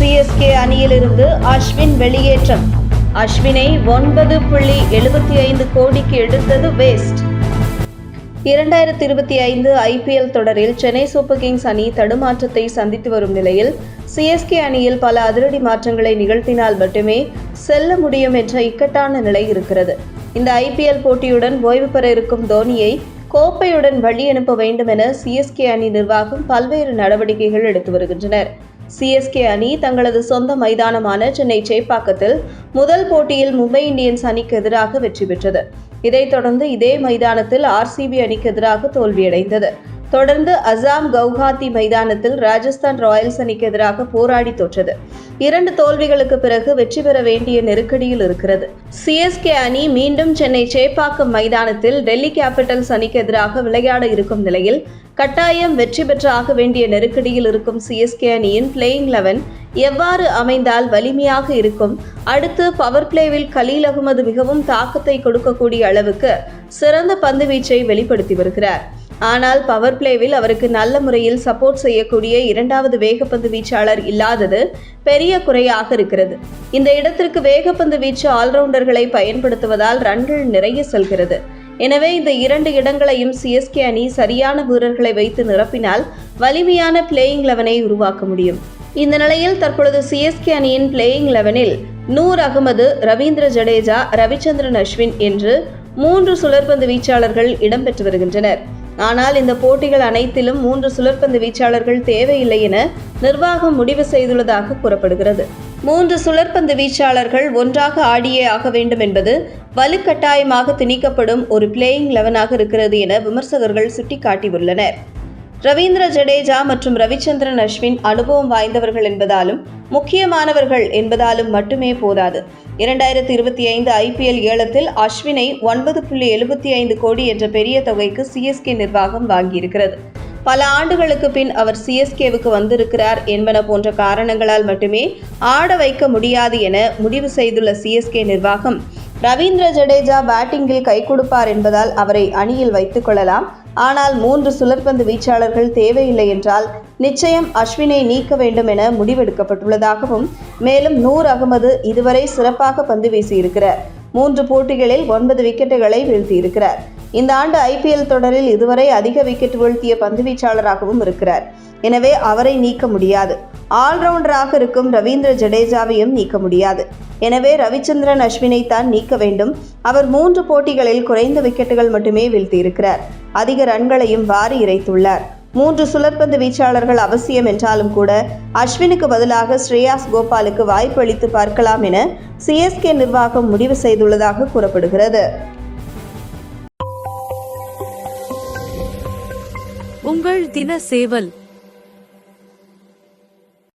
CSK அணியிலிருந்து அஸ்வின் வெளியேற்றம். அஸ்வினை ஒன்பது புள்ளி எழுபத்தி ஐந்து கோடிக்கு எடுத்தது வேஸ்ட் இரண்டாயிரத்தி இருபத்தி ஐந்து ஐபிஎல் தொடரில் சென்னை சூப்பர் கிங்ஸ் அணி தடுமாற்றத்தை சந்தித்து வரும் நிலையில் சிஎஸ்கே அணியில் பல அதிரடி மாற்றங்களை நிகழ்த்தினால் மட்டுமே செல்ல முடியும் என்ற இக்கட்டான நிலை இருக்கிறது. இந்த ஐபிஎல் போட்டியுடன் ஓய்வு பெற இருக்கும் தோனியை கோப்பையுடன் வழி அனுப்ப வேண்டும் என சிஎஸ்கே அணி நிர்வாகம் பல்வேறு நடவடிக்கைகள் எடுத்து வருகின்றனர். சிஎஸ்கே அணி தங்களது சொந்த மைதானமான சென்னை சேப்பாக்கத்தில் முதல் போட்டியில் மும்பை இந்தியன்ஸ் அணிக்கு எதிராக வெற்றி பெற்றது. இதைத் தொடர்ந்து இதே மைதானத்தில் ஆர்சிபி அணிக்கு எதிராக தோல்வியடைந்தது. தொடர்ந்து அசாம் கவுஹாத்தி மைதானத்தில் ராஜஸ்தான் ராயல்ஸ் அணிக்கு எதிராக போராடி தோற்றது. இரண்டு தோல்விகளுக்கு பிறகு வெற்றி பெற வேண்டிய நெருக்கடியில் இருக்கிறது. சிஎஸ்கே அணி மீண்டும் சென்னை சேப்பாக்கம் மைதானத்தில் டெல்லி கேபிட்டல்ஸ் அணிக்கு எதிராக விளையாட இருக்கும் நிலையில் கட்டாயம் வெற்றி பெற்றாக வேண்டிய நெருக்கடியில் இருக்கும் சிஎஸ்கே அணியின் பிளேயிங் லெவன் எவ்வாறு அமைந்தால் வலிமையாக இருக்கும்? அடுத்து பவர் பிளேவில் கலீல் அகமது மிகவும் தாக்கத்தை கொடுக்கக்கூடிய அளவுக்கு சிறந்த பந்து வீச்சை வெளிப்படுத்தி வருகிறார். ஆனால் பவர் பிளேவில் அவருக்கு நல்ல முறையில் சப்போர்ட் செய்யக்கூடிய இரண்டாவது வேகப்பந்து வீச்சாளர் இல்லாதது பெரிய குறையாக இருக்கிறது. இந்த இடத்திற்கு வேகப்பந்து வீச்சு ஆல்ரவுண்டர்களை பயன்படுத்துவதால் ரன்கள் நிறைய செல்கிறது. எனவே இந்த இரண்டு இடங்களையும் சிஎஸ்கே அணி சரியான வீரர்களை வைத்து நிரப்பினால் வலிமையான பிளேயிங் லெவனை உருவாக்க முடியும். இந்த நிலையில் தற்பொழுது சிஎஸ்கே அணியின் பிளேயிங் லெவனில் நூர் அகமது ரவீந்திர ஜடேஜா ரவிச்சந்திரன் அஸ்வின் என்று மூன்று சுழற்பந்து வீச்சாளர்கள் இடம்பெற்று வருகின்றனர். ஆனால் இந்த போட்டிகள் அனைத்திலும் மூன்று சுழற்பந்து வீச்சாளர்கள் தேவையில்லை என நிர்வாகம் முடிவு செய்துள்ளதாக கூறப்படுகிறது. மூன்று சுழற்பந்து வீச்சாளர்கள் ஒன்றாக ஆடியே ஆக வேண்டும் என்பது வலுக்கட்டாயமாக திணிக்கப்படும் ஒரு பிளேயிங் லெவனாக இருக்கிறது என விமர்சகர்கள் சுட்டிக்காட்டியுள்ளனர். ரவீந்திர ஜடேஜா மற்றும் ரவிச்சந்திரன் அஸ்வின் அனுபவம் வாய்ந்தவர்கள் என்பதாலும் முக்கியமானவர்கள் என்பதாலும் மட்டுமே போதாது. இரண்டாயிரத்தி இருபத்தி ஐந்து ஐபிஎல் ஏலத்தில் அஸ்வினை ஒன்பது புள்ளி எழுபத்தி ஐந்து கோடி என்ற பெரிய தொகைக்கு சிஎஸ்கே நிர்வாகம் வாங்கியிருக்கிறது. பல ஆண்டுகளுக்கு பின் அவர் சிஎஸ்கேவுக்கு வந்திருக்கிறார் என்பன போன்ற காரணங்களால் மட்டுமே ஆட வைக்க முடியாது என முடிவு செய்துள்ள சிஎஸ்கே நிர்வாகம் ரவீந்திர ஜடேஜா பேட்டிங்கில் கை கொடுப்பார் என்பதால் அவரை அணியில் வைத்துக் கொள்ளலாம். ஆனால் மூன்று சுழற்பந்து வீச்சாளர்கள் தேவையில்லை என்றால் நிச்சயம் அஸ்வினை நீக்க வேண்டும் என முடிவெடுக்கப்பட்டுள்ளதாகவும் மேலும் நூர் அகமது இதுவரை சிறப்பாக பந்து வீசியிருக்கிறார். மூன்று போட்டிகளில் ஒன்பது விக்கெட்டுகளை வீழ்த்தியிருக்கிறார். இந்த ஆண்டு ஐபிஎல் தொடரில் இதுவரை அதிக விக்கெட் வீழ்த்திய பந்து வீச்சாளராகவும் இருக்கிறார். எனவே அவரை நீக்க முடியாது. ஆல்ரவுண்டராக இருக்கும் ரவீந்திர ஜடேஜாவையும் நீக்க முடியாது. எனவே ரவிச்சந்திரன் அஸ்வினை தான் நீக்க வேண்டும். அவர் மூன்று போட்டிகளில் குறைந்த விக்கெட்டுகள் மட்டுமே வீழ்த்தியிருக்கிறார். அதிக ரன்களையும் வாரி இறைத்துள்ளார். மூன்று சுழற்பந்து வீச்சாளர்கள் அவசியம் என்றாலும் கூட அஸ்வினுக்கு பதிலாக ஸ்ரேயாஸ் கோபாலுக்கு வாய்ப்பு அளித்து பார்க்கலாம் என சிஎஸ்கே நிர்வாகம் முடிவு செய்துள்ளதாக கூறப்படுகிறது. உங்கள் தின சேவல்